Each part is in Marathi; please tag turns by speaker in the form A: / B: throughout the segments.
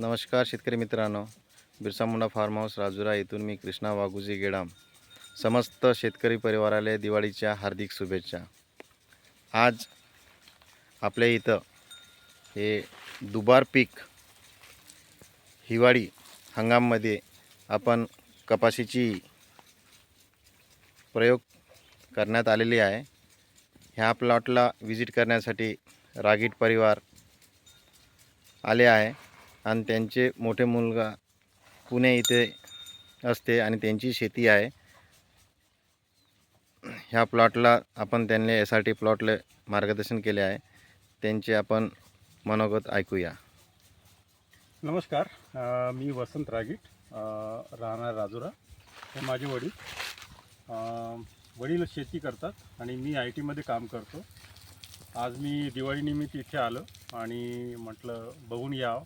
A: नमस्कार शेतकरी मित्रांनो बिरसा मुंडा फार्म हाऊस राजुरा येथून मी कृष्णा वाघुजी गेडाम. समस्त शेतकरी परिवाराला दिवाळीच्या हार्दिक शुभेच्छा. आज आपल्या इथं हे दुबार पीक हिवाळी हंगाममध्ये आपण कपाशीची प्रयोग करण्यात आलेली आहे. ह्या प्लॉटला व्हिजिट करण्यासाठी रागीट परिवार आले आहे. आणि त्यांचे मोठे मुलगा पुणे इथे असते आणि त्यांची शेती आहे. ह्या प्लॉटला आपण त्यांनी एस आर टी प्लॉटला मार्गदर्शन केले आहे. त्यांचे आपण मनोगत ऐकूया.
B: नमस्कार मी वसंत रागीट राहणार राजुरा. हे माझे वडील. वडील शेती करतात आणि मी आय टीमध्ये काम करतो. आज मी दिवाळीनिमित्त इथे आलो आणि म्हटलं बघून यावं.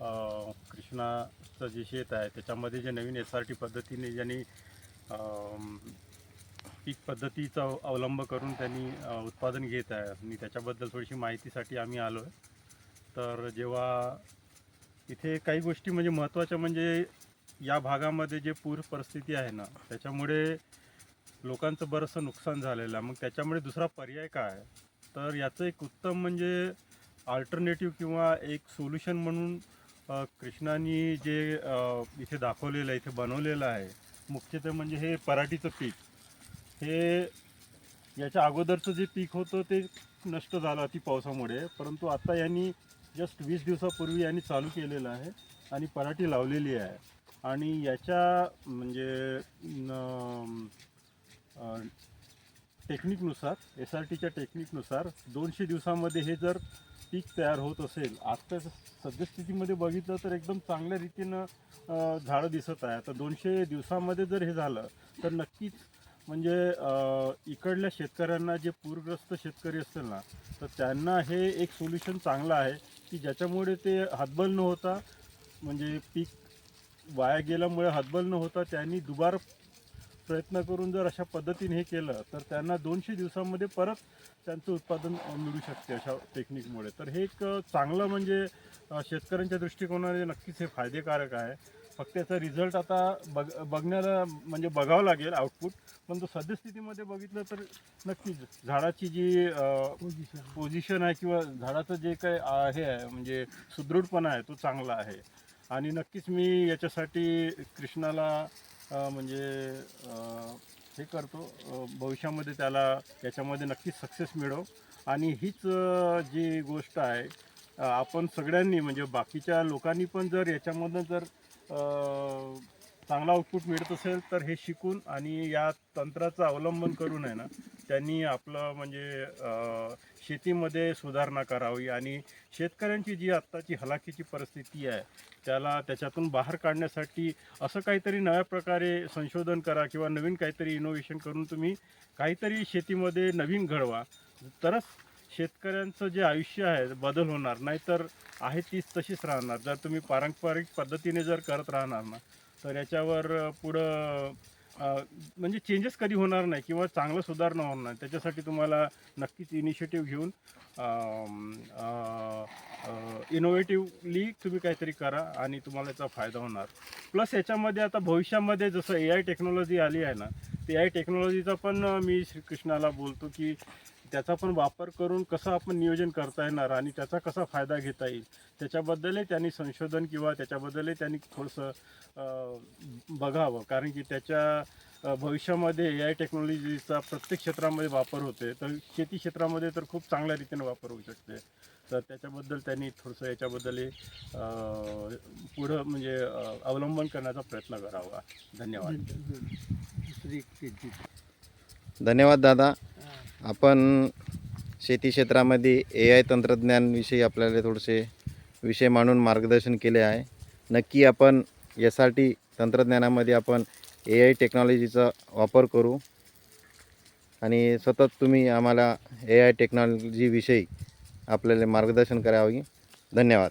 B: कृष्णाचं जे शेत आहे त्याच्यामध्ये जे नवीन एस आर टी पद्धतीने ज्यांनी पीक पद्धतीचा अवलंब करून त्यांनी उत्पादन घेत आहे. आणि त्याच्याबद्दल थोडीशी माहितीसाठी आम्ही आलो आहे. तर जेव्हा इथे काही गोष्टी म्हणजे महत्त्वाच्या म्हणजे या भागामध्ये जे पूर परिस्थिती आहे ना त्याच्यामुळे लोकांचं बरंचसं नुकसान झालेलं आहे. मग त्याच्यामुळे दुसरा पर्याय काय तर याचं एक उत्तम म्हणजे आल्टरनेटिव्ह किंवा एक सोल्युशन म्हणून कृष्णानी जे इथे दाखवलेलं आहे इथे बनवलेलं आहे मुख्यतः म्हणजे हे पराठीचं पीक. हे याच्या अगोदरचं जे पीक होतं ते नष्ट झालं अति पावसामुळे परंतु आता यांनी जस्ट वीस दिवसापूर्वी यांनी चालू केलेलं आहे आणि पराठी लावलेली आहे. आणि याच्या म्हणजे टेक्निकनुसार एस आर टीच्या टेक्निकनुसार दोनशे दिवसामध्ये हे जर पीक तयार होत असेल आजच्या सद्यस्थितीमध्ये बघितलं तर एकदम चांगल्या रीतीनं झाडं दिसत आहे. आता दोनशे दिवसामध्ये जर हे झालं तर नक्कीच म्हणजे इकडल्या शेतकऱ्यांना जे पूरग्रस्त शेतकरी असतील ना तर त्यांना हे एक सोल्युशन चांगलं आहे की ज्याच्यामुळे ते हतबल न होता म्हणजे पीक वाया गेल्यामुळे हतबल न होता त्यांनी दुबार प्रयत्न करून जर अशा पद्धतीने हे केलं तर त्यांना दोनशे दिवसामध्ये परत त्यांचं उत्पादन मिळू शकते अशा टेक्निकमुळे तर हे एक चांगलं म्हणजे शेतकऱ्यांच्या दृष्टिकोनाने नक्कीच हे फायदेकारक आहे. फक्त याचा रिझल्ट आता बघ बघण्याला म्हणजे बघावं लागेल आउटपुट पण तो सद्यस्थितीमध्ये बघितलं तर नक्कीच झाडाची जी पोझिशन आहे किंवा झाडाचं जे काही हे आहे म्हणजे सुदृढपणा आहे तो चांगला आहे. आणि नक्कीच मी याच्यासाठी कृष्णाला म्हणजे हे करतो. भविष्यामध्ये त्याला याच्यामध्ये नक्कीच सक्सेस मिळव आणि हीच जी गोष्ट आहे आपण सगळ्यांनी म्हणजे बाकीच्या लोकांनी पण जर याच्यामधनं जर चांगला आउटपुट मिळत असेल तर हे शिकून आणि या तंत्राचं अवलंबन करून आहे ना त्यांनी आपलं म्हणजे शेतीमध्ये सुधारणा करावी आणि शेतकऱ्यांची जी आत्ताची हलाखीची परिस्थिती आहे त्याला त्याच्यातून बाहेर काढण्यासाठी असं काहीतरी नव्या प्रकारे संशोधन करा किंवा नवीन काहीतरी इनोव्हेशन करून तुम्ही काहीतरी शेतीमध्ये नवीन घडवा. तरच शेतकऱ्यांचं जे आयुष्य आहे बदल होणार. नाहीतर आहे तीच तशीच राहणार. जर तुम्ही पारंपरिक पद्धतीने जर करत राहणार ना तर याच्यावर पुढं म्हणजे चेंजेस कधी होणार नाही किंवा चांगलं सुधारणा होणार नाही. त्याच्यासाठी तुम्हाला नक्कीच इनिशिएटिव्ह घेऊन इनोव्हेटिव्हली तुम्ही काहीतरी करा आणि तुम्हाला याचा फायदा होणार. प्लस याच्यामध्ये आता भविष्यामध्ये जसं ए आय टेक्नॉलॉजी आली आहे ना ते आय टेक्नॉलॉजीचा पण मी श्रीकृष्णाला बोलतो की त्याचा पण वापर करून कसं आपण नियोजन करता येणार आणि त्याचा कसा फायदा घेता येईल त्याच्याबद्दलही त्यांनी संशोधन किंवा त्याच्याबद्दलही त्यांनी थोडंसं बघावं. कारण की त्याच्या भविष्यामध्ये ए आय टेक्नॉलॉजीचा प्रत्येक क्षेत्रामध्ये वापर होते तर शेती क्षेत्रामध्ये तर खूप चांगल्या रीतीने वापर होऊ शकते. तर त्याच्याबद्दल त्यांनी थोडंसं याच्याबद्दलही पुढं म्हणजे अवलंबन करण्याचा प्रयत्न करावा. धन्यवाद.
A: धन्यवाद दादा. आपण शेती क्षेत्रामध्ये ए आय तंत्रज्ञानविषयी आपल्याला थोडेसे विषय मांडून मार्गदर्शन केले आहे. नक्की आपण एस आर टी तंत्रज्ञानामध्ये आपण ए आय टेक्नॉलॉजीचा वापर करू. आणि सतत तुम्ही आम्हाला ए आय टेक्नॉलॉजीविषयी आपल्याला मार्गदर्शन करावे. धन्यवाद.